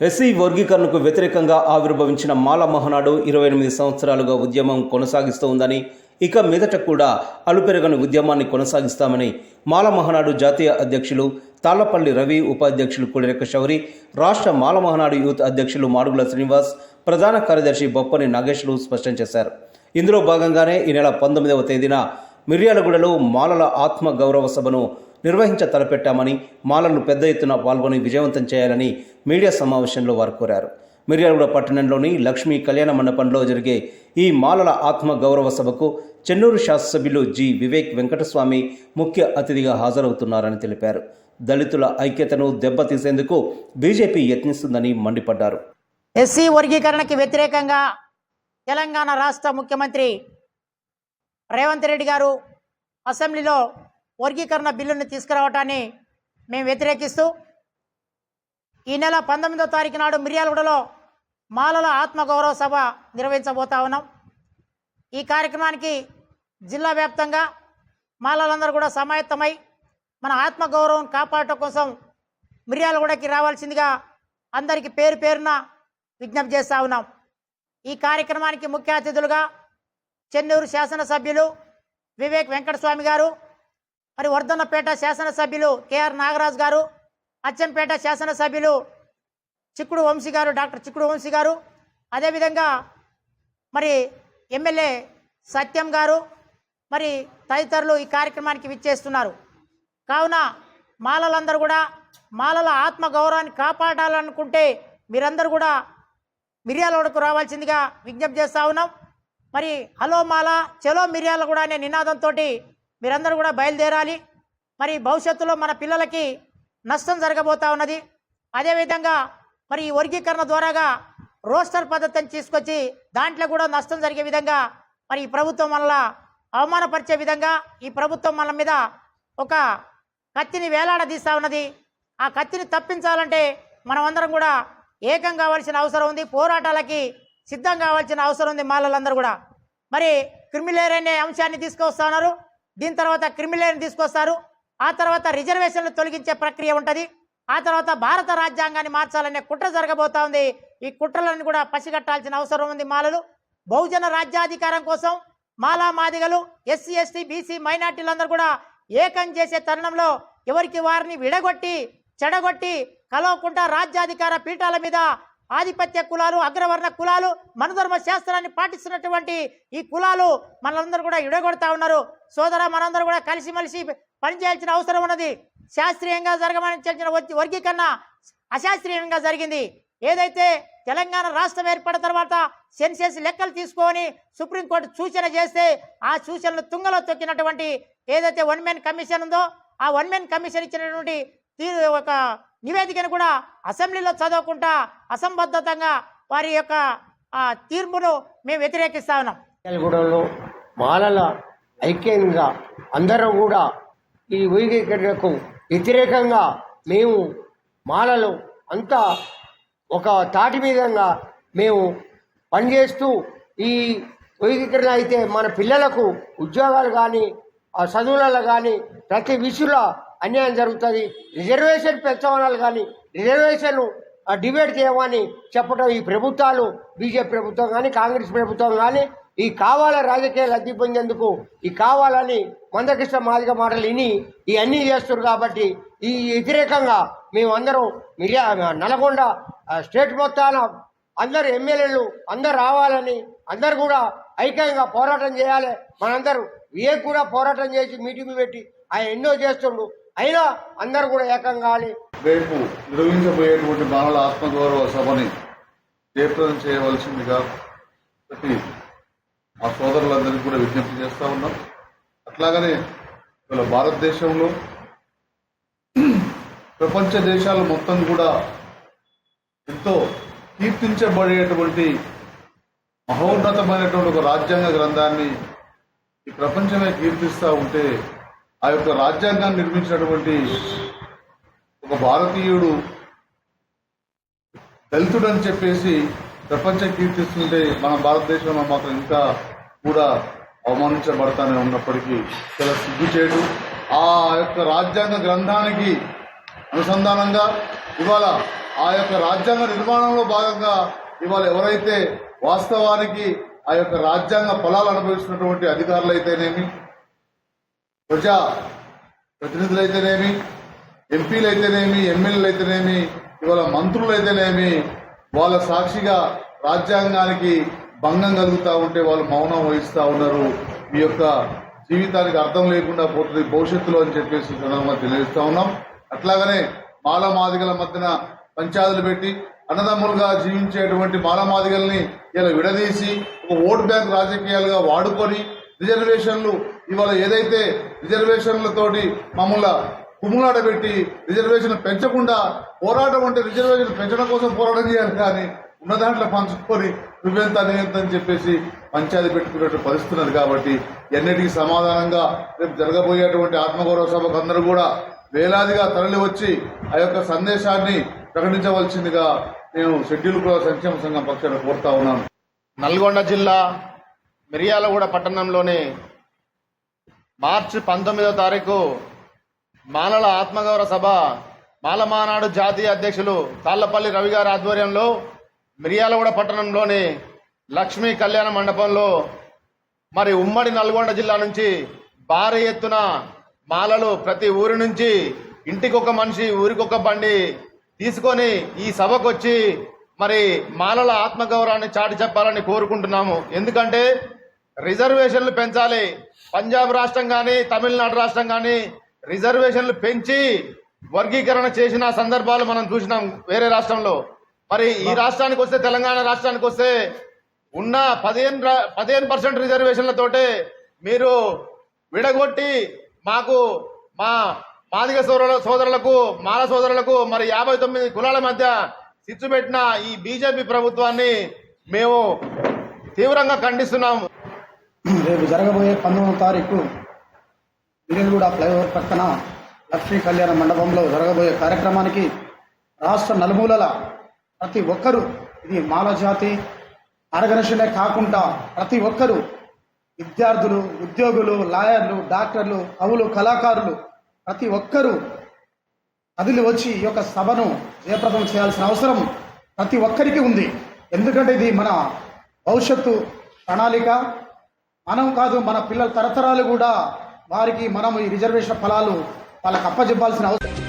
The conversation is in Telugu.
ఎస్సీ వర్గీకరణకు వ్యతిరేకంగా ఆవిర్భవించిన మాల మహనాడు ఇరవై ఎనిమిది సంవత్సరాలుగా ఉద్యమం కొనసాగిస్తూ ఉందని ఇక మీదట కూడా అలుపెరగని ఉద్యమాన్ని కొనసాగిస్తామని మాల మహనాడు జాతీయ అధ్యక్షులు తాళ్ళపల్లి రవి ఉపాధ్యక్షులు కొడిరెక్క శౌరి రాష్ట్ర మాల మహనాడు యూత్ అధ్యక్షులు మాడుగుల శ్రీనివాస్ ప్రధాన కార్యదర్శి బొప్పని నాగేశ్లు స్పష్టం చేశారు. ఇందులో భాగంగానే ఈ నెల పంతొమ్మిదవ తేదీన మిర్యాలగూడలో మాలల ఆత్మ గౌరవ సభను నిర్వహించ తలపెట్టామని మాలలు పెద్ద ఎత్తున పాల్గొని విజయవంతం చేయాలని మీడియా సమావేశంలో వారు కోరారు. మిర్యాలగూడ పట్టణంలోని లక్ష్మీ కళ్యాణ మండపంలో జరిగే ఈ మాలల ఆత్మ గౌరవ సభకు చెన్నూరు శాసనసభ్యులు జి. వివేక్ వెంకటస్వామి ముఖ్య అతిథిగా హాజరవుతున్నారని తెలిపారు. దళితుల ఐక్యతను దెబ్బతీసేందుకు బీజేపీ యత్నిస్తుందని మండిపడ్డారు. ఎస్సీ వర్గీకరణకి వ్యతిరేకంగా తెలంగాణ రాష్ట్ర ముఖ్యమంత్రి రేవంత్ రెడ్డి గారు అసెంబ్లీలో వర్గీకరణ బిల్లుని తీసుకురావటాన్ని మేము వ్యతిరేకిస్తూ ఈ నెల పంతొమ్మిదో తారీఖు నాడు మిర్యాలగూడలో మాలల ఆత్మగౌరవ సభ నిర్వహించబోతా ఉన్నాం. ఈ కార్యక్రమానికి జిల్లా వ్యాప్తంగా మాలలందరూ కూడా సమాయత్తమై మన ఆత్మగౌరవం కాపాడటం కోసం మిర్యాలగూడకి రావాల్సిందిగా అందరికీ పేరు పేరున విజ్ఞప్తి చేస్తా ఉన్నాం. ఈ కార్యక్రమానికి ముఖ్య అతిథులుగా చెన్నూరు శాసనసభ్యులు వివేక్ వెంకటస్వామి గారు మరి వర్ధన్నపేట శాసనసభ్యులు కేఆర్ నాగరాజు గారు అచ్చంపేట శాసనసభ్యులు చిక్కుడు వంశీ గారు డాక్టర్ చిక్కుడు వంశీ గారు అదేవిధంగా మరి ఎమ్మెల్యే సత్యం గారు మరి తదితరులు ఈ కార్యక్రమానికి విచ్చేస్తున్నారు. కావున మాలలందరూ కూడా మాలల ఆత్మ గౌరవాన్ని కాపాడాలనుకుంటే మీరందరూ కూడా మిర్యాల వరకు రావాల్సిందిగా విజ్ఞప్తి చేస్తా ఉన్నాం. మరి హలో మాల చలో మిర్యాలగూడ అనే నినాదంతో మీరందరూ కూడా బయలుదేరాలి. మరి భవిష్యత్తులో మన పిల్లలకి నష్టం జరగబోతా ఉన్నది. అదేవిధంగా మరి ఈ వర్గీకరణ ద్వారాగా రోస్టర్ పద్ధతిని తీసుకొచ్చి దాంట్లో కూడా నష్టం జరిగే విధంగా మరి ఈ ప్రభుత్వం వల్ల అవమానపరిచే విధంగా ఈ ప్రభుత్వం మన మీద ఒక కత్తిని వేలాడదీస్తూ ఉన్నది. ఆ కత్తిని తప్పించాలంటే మనమందరం కూడా ఏకం కావాల్సిన అవసరం ఉంది. పోరాటాలకి సిద్ధం కావాల్సిన అవసరం ఉంది మాలలందరూ కూడా. మరి క్రిమిలేర్ అనే అంశాన్ని తీసుకొస్తా ఉన్నారు. దీని తర్వాత క్రిమిలేని తీసుకొస్తారు. ఆ తర్వాత రిజర్వేషన్లు తొలగించే ప్రక్రియ ఉంటుంది. ఆ తర్వాత భారత రాజ్యాంగాన్ని మార్చాలనే కుట్ర జరగబోతా ఉంది ఈ కుట్రలను కూడా పసిగట్టాల్సిన అవసరం ఉంది మాలలు. బహుజన రాజ్యాధికారం కోసం మాలా మాదిగలు ఎస్సీ ఎస్టీ బీసీ మైనార్టీలందరూ కూడా ఏకం చేసే తరుణంలో ఎవరికి వారిని విడగొట్టి చెడగొట్టి కలవకుండా రాజ్యాధికార పీఠాల మీద ఆధిపత్య కులాలు అగ్రవర్ణ కులాలు మనధర్మ శాస్త్రాన్ని పాటిస్తున్నటువంటి ఈ కులాలు మనందరూ కూడా విడగొడతా ఉన్నారు. సోదర మనందరూ కూడా కలిసిమెలిసి పనిచేయాల్సిన అవసరం ఉన్నది. శాస్త్రీయంగా జరగమని వర్గీకరణ అశాస్త్రీయంగా జరిగింది. ఏదైతే తెలంగాణ రాష్ట్రం ఏర్పడిన తర్వాత సెన్సెస్ లెక్కలు తీసుకొని సుప్రీంకోర్టు సూచన చేస్తే ఆ సూచనలు తుంగలో తొక్కినటువంటి ఏదైతే వన్ మ్యాన్ కమిషన్ ఉందో ఆ వన్ మ్యాన్ కమిషన్ ఇచ్చినటువంటి ఒక నివేదికను కూడా అసెంబ్లీలో చదవకుండా అసంబద్ధతంగా వారి యొక్క ఆ, తీర్పును మేము వ్యతిరేకిస్తా ఉన్నాం. గూడెంలో మాలల ఐక్యంగా అందరూ కూడా ఈ వైగీకరణకు వ్యతిరేకంగా మేము మాలలు అంతా ఒక తాటి మీదంగా మేము పనిచేస్తూ ఈ వైగీకరణ అయితే మన పిల్లలకు ఉద్యోగాలు కానీ ఆ చదువులలో కానీ ప్రతి విషయంలో అన్యాయం జరుగుతుంది. రిజర్వేషన్ పెంచమనాలి కానీ రిజర్వేషన్ డిబేట్ చేయమని చెప్పడం ఈ ప్రభుత్వాలు బీజేపీ ప్రభుత్వం కానీ కాంగ్రెస్ ప్రభుత్వం కానీ ఈ కావాల రాజకీయ లబ్ధి పొందేందుకు ఈ కావాలని మందకృష్ణ మాదిక మాటలు విని ఈ అన్నీ చేస్తారు కాబట్టి ఈ వ్యతిరేకంగా మేమందరం మిర్యా నల్గొండ స్టేట్ మొత్తాన అందరు ఎమ్మెల్యేలు అందరు రావాలని అందరు కూడా ఐక్యంగా పోరాటం చేయాలి. మనందరూ ఏ కూడా పోరాటం చేసి మీటింగ్ పెట్టి ఆయన ఎన్నో చేస్తుండు. అయినా అందరు కూడా ఏకం కావాలి. రేపు నిర్వహించబోయేటువంటి బాలల ఆత్మగౌరవ సభని జయప్రదం చేయవలసిందిగా ప్రతి మా సోదరులందరికీ కూడా విజ్ఞప్తి చేస్తూ ఉన్నాం. అట్లాగనే ఇవాళ భారతదేశంలో ప్రపంచ దేశాలు మొత్తం కూడా ఎంతో కీర్తించబడేటువంటి మహోన్నతమైనటువంటి ఒక రాజ్యాంగ గ్రంథాన్ని ఈ ప్రపంచమే కీర్తిస్తూ ఉంటే ఆ యొక్క రాజ్యాంగాన్ని నిర్మించినటువంటి ఒక భారతీయుడు దళితుడు అని చెప్పేసి ప్రపంచం కీర్తిస్తుంటే మన భారతదేశంలో మాత్రం ఇంకా కూడా అవమానించబడతానే ఉన్నప్పటికీ చాలా సిగ్గుచేటు ఆ యొక్క రాజ్యాంగ గ్రంథానికి అనుసంధానంగా ఇవాళ ఆ యొక్క రాజ్యాంగ నిర్మాణంలో భాగంగా ఇవాళ ఎవరైతే వాస్తవానికి ఆ యొక్క రాజ్యాంగ ఫలాలు అనుభవిస్తున్నటువంటి అధికారులు అయితేనేమి ప్రజా ప్రతినిధులైతేనేమి ఎంపీలు అయితేనేమి ఎమ్మెల్యేలు అయితేనేమి ఇవాళ మంత్రులు అయితేనేమి వాళ్ళ సాక్షిగా రాజ్యాంగానికి భంగం కలుగుతూ ఉంటే వాళ్ళు మౌనం వహిస్తూ ఉన్నారు. ఈ యొక్క జీవితానికి అర్థం లేకుండా పోతుంది భవిష్యత్తులో అని చెప్పేసి సందర్భంగా తెలియజేస్తా ఉన్నాం. అట్లాగనే మాలమాదిగల మధ్యన పంచాయతీలు పెట్టి అన్నదమ్ములుగా జీవించేటువంటి మాలమాదిగల్ని ఇలా విడదీసి ఒక ఓట్ బ్యాంక్ రాజకీయాలుగా వాడుకొని రిజర్వేషన్లు ఇవాళ ఏదైతే రిజర్వేషన్లతోటి మమ్మల్ని కుమ్ములాట పెట్టి రిజర్వేషన్ పెంచకుండా పోరాటం అంటే రిజర్వేషన్ పెంచడం కోసం పోరాటం చేయాలి కానీ ఉన్న దాంట్లో పంచుకొని నువ్వెంత నేనెంత అని చెప్పేసి పంచాయతీ పెట్టుకున్నట్టు పరిస్థితున్నది కాబట్టి ఎన్నిటికీ సమాధానంగా రేపు జరగబోయేటువంటి ఆత్మగౌరవ సభకు అందరూ కూడా వేలాదిగా తరలి వచ్చి ఆ యొక్క సందేశాన్ని ప్రకటించవలసిందిగా నేను షెడ్యూల్ కుల సంక్షేమ సంఘం పక్షాన కోరుతా ఉన్నాను. నల్గొండ జిల్లా మిర్యాలగూడ పట్టణంలోని మార్చి పంతొమ్మిదో తారీఖు మాలల ఆత్మగౌరవ సభ మాలమానాడు జాతీయ అధ్యక్షులు తాళ్ళపల్లి రవి గారి ఆధ్వర్యంలో మిర్యాలగూడ పట్టణంలోని లక్ష్మీ కళ్యాణ మండపంలో మరి ఉమ్మడి నల్గొండ జిల్లా నుంచి భారీ ఎత్తున మాలలు ప్రతి ఊరి నుంచి ఇంటికొక మనిషి ఊరికొక బండి తీసుకొని ఈ సభకు వచ్చి మరి మాలల ఆత్మగౌరవాన్ని చాటి చెప్పాలని కోరుకుంటున్నాము. ఎందుకంటే రిజర్వేషన్లు పెంచాలి. పంజాబ్ రాష్ట్రం కానీ తమిళనాడు రాష్ట్రం కానీ రిజర్వేషన్లు పెంచి వర్గీకరణ చేసిన సందర్భాలు మనం చూసినాం వేరే రాష్ట్రంలో. మరి ఈ రాష్ట్రానికి వస్తే తెలంగాణ రాష్ట్రానికి వస్తే ఉన్న పదిహేను పదిహేను పర్సెంట్ రిజర్వేషన్లతోటే మీరు విడగొట్టి మాకు మా మాదిగ సోదరుల సోదరులకు మాల సోదరులకు మరి యాభై తొమ్మిది కులాల మధ్య చిచ్చు పెట్టిన ఈ బీజేపీ ప్రభుత్వాన్ని మేము తీవ్రంగా ఖండిస్తున్నాము రేపు జరగబోయే పంతొమ్మిదవ తారీఖు మిరియల్గూడ ఫ్లైఓవర్ పక్కన లక్ష్మీ కళ్యాణ మండపంలో జరగబోయే కార్యక్రమానికి రాష్ట్ర నలుమూలల ప్రతి ఒక్కరూ ఇది మాలజాతి అరగనుషులే కాకుండా ప్రతి ఒక్కరూ విద్యార్థులు ఉద్యోగులు లాయర్లు డాక్టర్లు కవులు కళాకారులు ప్రతి ఒక్కరూ కదిలి వచ్చి ఈ యొక్క సభను జయప్రదం చేయాల్సిన అవసరం ప్రతి ఒక్కరికి ఉంది. ఎందుకంటే ఇది మన భవిష్యత్తు ప్రణాళిక. మనం కాదు మన పిల్లల తరతరాలు కూడా వారికి మనం ఈ రిజర్వేషన్ ఫలాలు వాళ్ళకి అప్పజెప్పాల్సిన అవసరం.